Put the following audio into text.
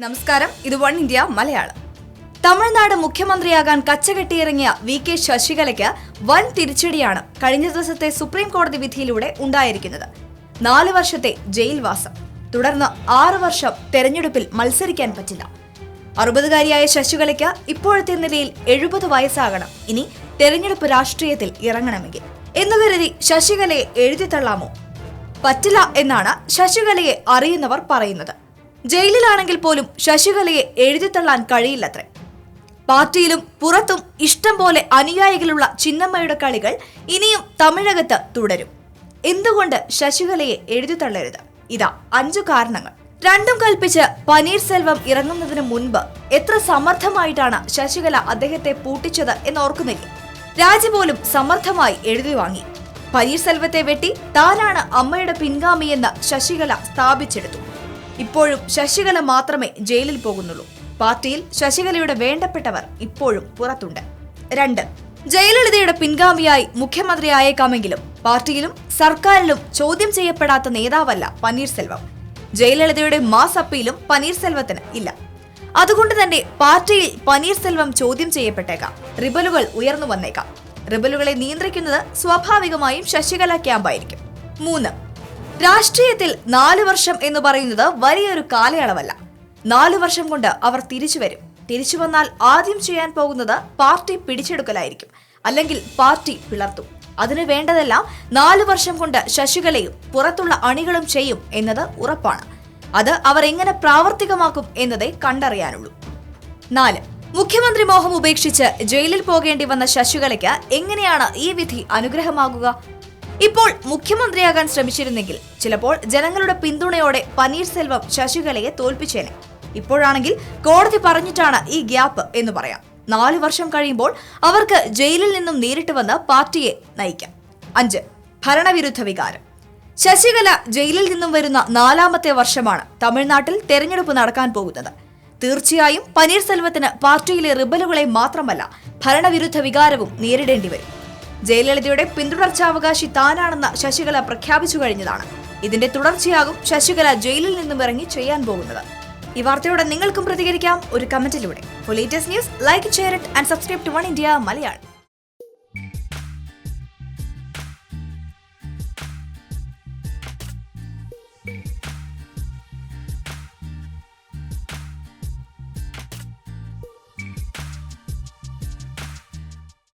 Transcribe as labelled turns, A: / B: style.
A: നമസ്കാരം. ഇത് one India Malayalam. Tamil Nadu മുഖ്യമന്ത്രിയാകാൻ കച്ചകെട്ടിയിറങ്ങിയ വി കെ ശശികലയ്ക്ക് വൻ തിരിച്ചടിയാണ് കഴിഞ്ഞ ദിവസത്തെ സുപ്രീം കോടതി വിധിയിലൂടെ ഉണ്ടായിരിക്കുന്നത്. നാല് വർഷത്തെ ജയിൽവാസം. തുടർന്ന് ആറു വർഷം തെരഞ്ഞെടുപ്പിൽ മത്സരിക്കാൻ പറ്റില്ല. അറുപതുകാരിയായ ശശികലയ്ക്ക് ഇപ്പോഴത്തെ നിലയിൽ എഴുപത് വയസ്സാകണം. ഇനി തെരഞ്ഞെടുപ്പ് രാഷ്ട്രീയത്തിൽ ഇറങ്ങണമെങ്കിൽ. എന്നു കരുതി ശശികലയെ എഴുതി തള്ളാമോ? പറ്റില്ല എന്നാണ് ശശികലയെ അറിയുന്നവർ പറയുന്നത്. ജയിലിലാണെങ്കിൽ പോലും ശശികലയെ എഴുതിത്തള്ളാൻ കഴിയില്ലത്രേ. പാർട്ടിയിലും പുറത്തും ഇഷ്ടം പോലെ അനുയായികളുള്ള ചിന്നമ്മയുടെ കളികൾ ഇനിയും തമിഴകത്ത് തുടരും. എന്തുകൊണ്ട് ശശികലയെ എഴുതിത്തള്ളരുത് ഇതാ അഞ്ചു കാരണങ്ങൾ. രണ്ടും കൽപ്പിച്ച് പനീർസെൽവം ഇറങ്ങുന്നതിന് മുൻപ് എത്ര സമർത്ഥമായിട്ടാണ് ശശികല അദ്ദേഹത്തെ പൂട്ടിച്ചത് എന്നോർക്കുന്നില്ലേ. രാജി പോലും സമർത്ഥമായി എഴുതി വാങ്ങി. പനീർസെൽവത്തെ വെട്ടി താനാണ് അമ്മയുടെ പിൻഗാമിയെന്ന് ശശികല സ്ഥാപിച്ചെടുത്തു. ഇപ്പോഴും ശശികല മാത്രമേ ജയിലിൽ പോകുന്നുള്ളൂ. പാർട്ടിയിൽ ശശികലയുടെ വേണ്ടപ്പെട്ടവർ ഇപ്പോഴും പുറത്തുണ്ട്. രണ്ട് ജയലളിതയുടെ പിൻഗാമിയായി മുഖ്യമന്ത്രി ആയേക്കാമെങ്കിലും പാർട്ടിയിലും സർക്കാരിലും ചോദ്യം ചെയ്യപ്പെടാത്ത നേതാവല്ല പനീർസെൽവം. ജയലളിതയുടെ മാസ് അപ്പീലും പനീർസെൽവത്തിന് ഇല്ല. അതുകൊണ്ട് തന്നെ പാർട്ടിയിൽ പനീർസെൽവം ചോദ്യം ചെയ്യപ്പെട്ടേക്കാം. റിബലുകൾ ഉയർന്നു വന്നേക്കാം. റിബലുകളെ നിയന്ത്രിക്കുന്നത് സ്വാഭാവികമായും ശശികല ക്യാമ്പായിരിക്കും. മൂന്ന് രാഷ്ട്രീയത്തിൽ നാല് വർഷം എന്ന് പറയുന്നത് വലിയൊരു കാലയളവല്ല. നാലു വർഷം കൊണ്ട് അവർ തിരിച്ചു വരും. തിരിച്ചു വന്നാൽ ആദ്യം ചെയ്യാൻ പോകുന്നത് പാർട്ടി പിടിച്ചെടുക്കലായിരിക്കും. അല്ലെങ്കിൽ പാർട്ടി പിളർത്തും. അതിന് വേണ്ടതെല്ലാം നാലു വർഷം കൊണ്ട് ശശികലയും പുറത്തുള്ള അണികളും ചെയ്യും എന്നത് ഉറപ്പാണ്. അത് അവർ എങ്ങനെ പ്രാവർത്തികമാക്കും എന്നതേ കണ്ടറിയാനുള്ളൂ. നാല്. മുഖ്യമന്ത്രി മോഹം ഉപേക്ഷിച്ച് ജയിലിൽ പോകേണ്ടി വന്ന ശശികലയ്ക്ക് എങ്ങനെയാണ് ഈ വിധി അനുഗ്രഹമാകുക? ഇപ്പോൾ മുഖ്യമന്ത്രിയാകാൻ ശ്രമിച്ചിരുന്നെങ്കിൽ ചിലപ്പോൾ ജനങ്ങളുടെ പിന്തുണയോടെ പനീർസെൽവം ശശികലയെ തോൽപ്പിച്ചേനെ. ഇപ്പോഴാണെങ്കിൽ കോടതി പറഞ്ഞിട്ടാണ് ഈ ഗ്യാപ്പ് എന്ന് പറയാം. നാലു വർഷം കഴിയുമ്പോൾ അവർക്ക് ജയിലിൽ നിന്നും നേരിട്ട് വന്ന് പാർട്ടിയെ നയിക്കാം. അഞ്ച് ഭരണവിരുദ്ധ വികാരം. ശശികല ജയിലിൽ നിന്നും വരുന്ന നാലാമത്തെ വർഷമാണ് തമിഴ്നാട്ടിൽ തെരഞ്ഞെടുപ്പ് നടക്കാൻ പോകുന്നത്. തീർച്ചയായും പനീർസെൽവത്തിന് പാർട്ടിയിലെ റിബലുകളെ മാത്രമല്ല ഭരണവിരുദ്ധ വികാരവും നേരിടേണ്ടി വരും. ജയലളിതയുടെ പിന്തുടർച്ചാവകാശി താനാണെന്ന് ശശികല പ്രഖ്യാപിച്ചു കഴിഞ്ഞതാണ്. ഇതിന്റെ തുടർച്ചയാകും ശശികല ജയിലിൽ നിന്നും ഇറങ്ങി ചെയ്യാൻ പോകുന്നത്. ഈ വാർത്തയോടെ നിങ്ങൾക്കും പ്രതികരിക്കാം. ഒരു കമന്റിലൂടെ. Latest news like share and subscribe to one India Malayalam